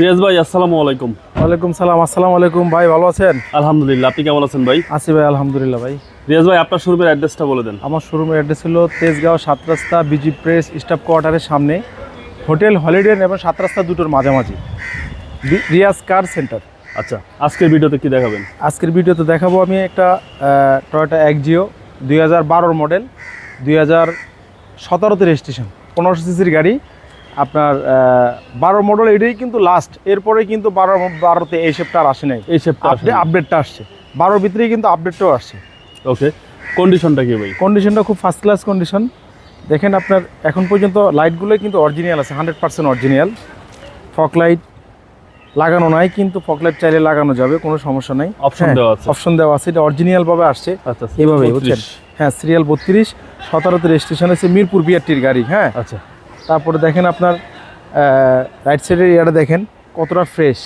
রিয়াজ ভাই আসসালামু আলাইকুম। ওয়ালাইকুম সালাম আসসালামু আলাইকুম। ভাই ভালো আছেন? আলহামদুলিল্লাহ আপনি কেমন আছেন ভাই? আছি ভাই আলহামদুলিল্লাহ ভাই। রিয়াজ ভাই আপনার শোরুমের অ্যাড্রেসটা বলে দেন। আমার শোরুমের অ্যাড্রেস হলো তেজগাঁও সাত রাস্তা বিজি প্রেস স্টাফ কোয়ার্টারের সামনে হোটেল হলিডে এবং সাত রাস্তা দুটোর মাঝামাঝি। Riyaz car centre. আচ্ছা আজকের ভিডিওতে কি দেখাবেন? আজকের ভিডিওতে দেখাবো আমি একটা টয়োটা একজিও দুই হাজার বারোর মডেল দুই হাজার সতেরোতে রেজিস্ট্রেশন পনেরোশো সিসির গাড়ি আপনার বারো মডেল এটাই কিন্তু লাস্ট এরপরে কিন্তু বারো বারোতে এই শেপটা আর আসে নাই। এই শেপটা আপডেট আপডেটটা আসছে। বারোর ভিতরেই কিন্তু আপডেটটাও আসছে। ওকে কন্ডিশনটা কি ভাই? কন্ডিশনটা খুব ফার্স্ট ক্লাস কন্ডিশন দেখেন আপনার এখন পর্যন্ত লাইটগুলোই কিন্তু অরিজিনাল আছে hundred percent original fog light লাগানো নাই কিন্তু ফক লাইট চাইলে লাগানো যাবে কোনো সমস্যা নাই। অপশন দেওয়া আছে। অপশন দেওয়া আছে এটা অরিজিনাল ভাবে আসছে। আচ্ছা এইভাবে বুঝছেন? হ্যাঁ সিরিয়াল বত্রিশ সতেরোতে রেজিস্ট্রেশন আছে মিরপুর বিআরটির গাড়ি হ্যাঁ। আচ্ছা। তারপরে দেখেন আপনার রাইট সাইডের ইয়াটা দেখেন কতটা ফ্রেশ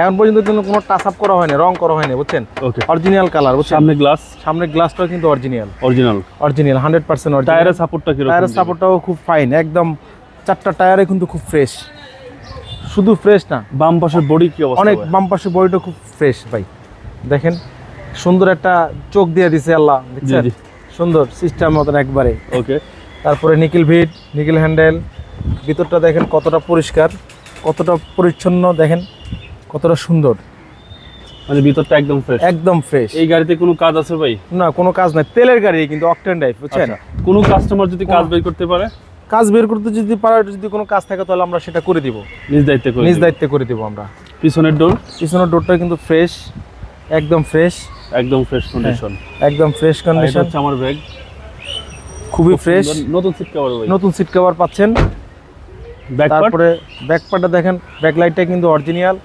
এখন পর্যন্ত কিন্তু কোনো টাচ আপ করা হয়নি রং করা হয়নি বুঝছেন? ওকে অরিজিনাল কালার বুঝছেন? সামনে গ্লাস সামনের গ্লাসটাও কিন্তু original original original hundred percent original টায়ারের সাপোর্টটা কি টায়ারের সাপোর্টটাও খুব ফাইন একদম চারটা টায়ারে কিন্তু খুব ফ্রেশ শুধু ফ্রেশ না। বাম পাশের বডি কি অবস্থা অনেক? বাম পাশে বডিটা খুব ফ্রেশ ভাই। দেখেন সুন্দর একটা চোখ দিয়ে দিছে আল্লাহ দেখছেন? সুন্দর সিস্টেম মতন একবারে। ওকে তারপরে নিকেল ভিট নিকেল হ্যান্ডেল ভিতরটা দেখেন কতটা পরিষ্কার কতটা পরিচ্ছন্ন দেখেন কতটা সুন্দর। মানে ভিতরটা একদম ফ্রেশ একদম ফ্রেশ এই গাড়িতে কোনো কাজ আছে ভাই? না কোনো কাজ নাই। তেলের গাড়ি কিন্তু অকটেন ড্রাইভ বুঝছেন? আচ্ছা কোনো কাস্টমার যদি কাজ বের করতে পারে? কাজ বের করতে যদি পারে যদি কোনো কাজ থাকে তাহলে আমরা সেটা করে দিব। নিজ দায়িত্বে করে নিজ। দায়িত্বে করে দিব আমরা। পিছনের ডোর পিছনের ডোরটা কিন্তু ফ্রেশ একদম ফ্রেশ একদম ফ্রেশ কন্ডিশন একদম ফ্রেশ কন্ডিশন হচ্ছে আমার ব্যাগ খুবই ফ্রেশ নতুন সিট কভার নতুন সিট কভার পাচ্ছেন। তারপরে ব্যাক পার্টটা দেখেন ব্যাক লাইটটা কিন্তু অরিজিনাল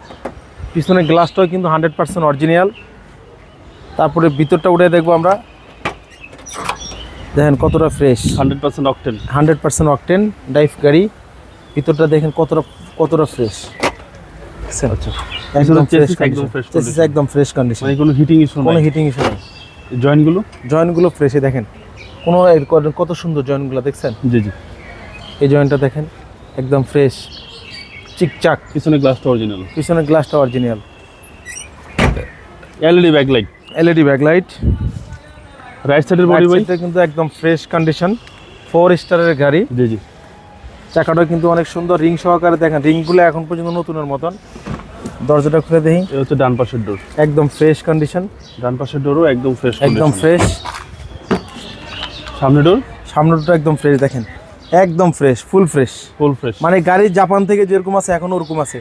পিছনের গ্লাসটাও কিন্তু হান্ড্রেড পার্সেন্ট অরিজিনাল তারপরে ভিতরটা উঠে দেখব আমরা। দেখেন কতটা fresh 100% octane hundred percent octane drive গাড়ি। ভিতরটা দেখেন কতটা কতটা ফ্রেশ আচ্ছা। একদম ফ্রেশ ফ্রেশ কন্ডিশন মানে কোনো হিটিং ইস্যু কোনো হিটিং ইস্যু নেই। জয়েন্টগুলো? জয়েন্টগুলো ফ্রেশে দেখেন। কোনো কত সুন্দর জয়েন্টগুলো দেখছেন? জি জি। এই জয়েন্টটা দেখেন একদম ফ্রেশ চিকচাক। পিছনে গ্লাসটা অরিজিনাল পিছনে গ্লাসটা original LED backlight LED backlight right সাইডের বডি ভাই? কিন্তু একদম ফ্রেশ কন্ডিশন ফোর স্টারের গাড়ি। জি জি। চাকাটা কিন্তু অনেক সুন্দর রিং সহকারে দেখেন রিংগুলো এখন পর্যন্ত নতুনের মতন। দরজাটা খুলে দেখি। এই হচ্ছে ডান পাশের ডোর একদম ফ্রেশ কন্ডিশন ডান পাশের ডোরও একদম ফ্রেশ একদম ফ্রেশ সামনে ডোর সামনেটা একদম ফ্রেশ দেখেন। একদম fresh full fresh full fresh মানে গাড়ি জাপান থেকে যেরকম আছে এখন ওরকম আছে।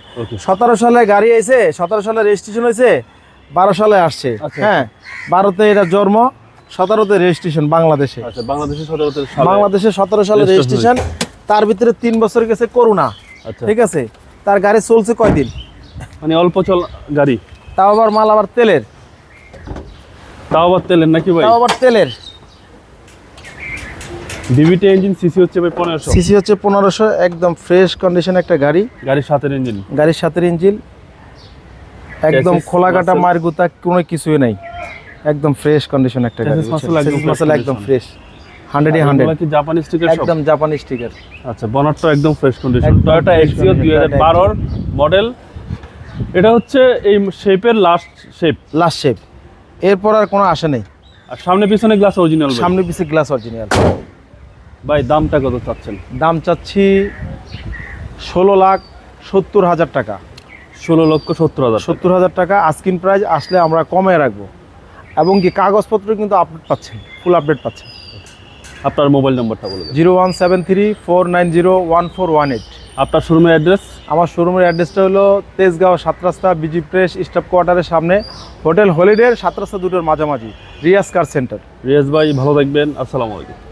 সতেরো সালে গাড়ি এসে সতেরো সালে রেজিস্ট্রেশন হয়েছে বারো সালে আসছে। আচ্ছা, হ্যাঁ বারোতে এটা জন্ম সতেরোতে রেজিস্ট্রেশন বাংলাদেশে। আচ্ছা সতেরোতে বাংলাদেশে সতেরো সালে রেজিস্ট্রেশন তার ভিতরে তিন বছর গেছে করোনা। আচ্ছা। ঠিক আছে? তার গাড়ি চলছে কয়দিন? মানে অল্প চল গাড়ি। তাও আবার মাল আবার তেলের। তাও আবার তেলের নাকি ভাই? তাও আবার তেলের। ডিভিটি ইঞ্জিন সিসি হচ্ছে ভাই পনেরোশো। সিসি হচ্ছে পনেরোশো একদম ফ্রেশ কন্ডিশন একটা গাড়ি। গাড়ির সাথের ইঞ্জিন গাড়ির সাথে ইঞ্জিন একদম খোলা কাটা muscle। মার গুতা কোনো কিছুই নাই। একদম ফ্রেশ কন্ডিশন একটা গাড়ি muscle একদম fresh মাসেল একদম condition। ফ্রেশ কি জাপানি স্টিকার একদম জাপানি স্টিকার আচ্ছা বনারটা একদম fresh condition Toyota Axio condition, দুই হাজার Toyota বারোর মডেল এটা হচ্ছে এই শেপের লাস্ট শেপ লাস্ট শেপ এরপর আর কোনো আশা নেই। আর সামনে পিছনে গ্লাস অরিজিনাল সামনে পিছে গ্লাস অরিজিনাল ভাই দামটা কত চাচ্ছেন? দাম চাচ্ছি ষোলো লাখ সত্তর হাজার টাকা। ষোলো লক্ষ সত্তর হাজার সত্তর হাজার টাকা আস্কিন প্রাইস আসলে আমরা কমে রাখব। এবং কি কাগজপত্র কিন্তু আপডেট পাচ্ছেন ফুল আপডেট পাচ্ছেন। আপনার মোবাইল নাম্বারটা বলে zero one seven three four nine zero one four one eight. আপনার শোরুমের অ্যাড্রেস আমার শোরুমের অ্যাড্রেসটা হলো তেজগাঁও সাত রাস্তা বিজি প্রেস স্টাফ কোয়ার্টারের সামনে। হোটেল হলিডে সাত রাস্তা দুটোর মাঝামাঝি রিয়াজ কার সেন্টার রিয়াজ ভাই ভালো থাকবেন। আসসালামু আলাইকুম।